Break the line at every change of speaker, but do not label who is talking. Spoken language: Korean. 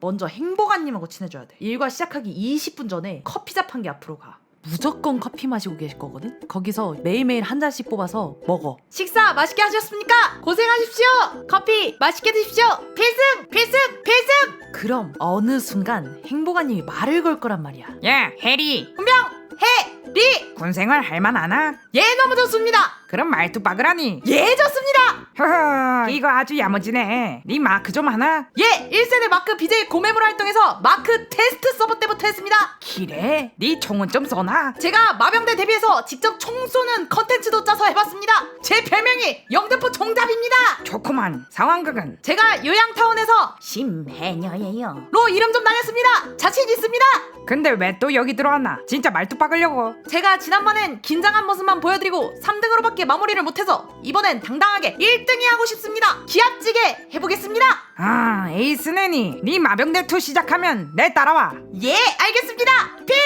먼저 행복한님하고 친해져야 돼. 일과 시작하기 20분 전에 커피잡 한개 앞으로 가. 무조건 커피 마시고 계실 거거든? 거기서 매일매일 한 잔씩 뽑아서 먹어. 식사 맛있게 하셨습니까? 고생하십시오! 커피 맛있게 드십시오! 필승! 필승! 필승! 그럼 어느 순간 행복한 님이 말을 걸 거란 말이야.
야 해리
분명! 해! 리!
군생활 할만 하나?
예 너무 좋습니다!
그럼 말뚝 박으라니
예 좋습니다!
허허 이거 아주 야무지네 니 마크 좀 하나?
예! 1세대 마크 BJ 고매물 활동에서 마크 테스트 서버 때부터 했습니다!
기래? 니 총은 좀 쏘나?
제가 마병대 데뷔해서 직접 총 쏘는 컨텐츠 도 짜서 해봤습니다. 제 별명이 영등포 종답입니다.
좋구만 상황극은
제가 요양타운에서
심해녀예요
로 이름 좀 날렸습니다. 자신 있습니다.
근데 왜 또 여기 들어왔나? 진짜 말뚝 박으려고
제가 지난번엔 긴장한 모습만 보여드리고 3등으로밖에 마무리를 못해서 이번엔 당당하게 1등이 하고 싶습니다. 기합지게 해보겠습니다.
아 에이스네니 니 마병대 투 시작하면 내 따라와
예, 알겠습니다. 필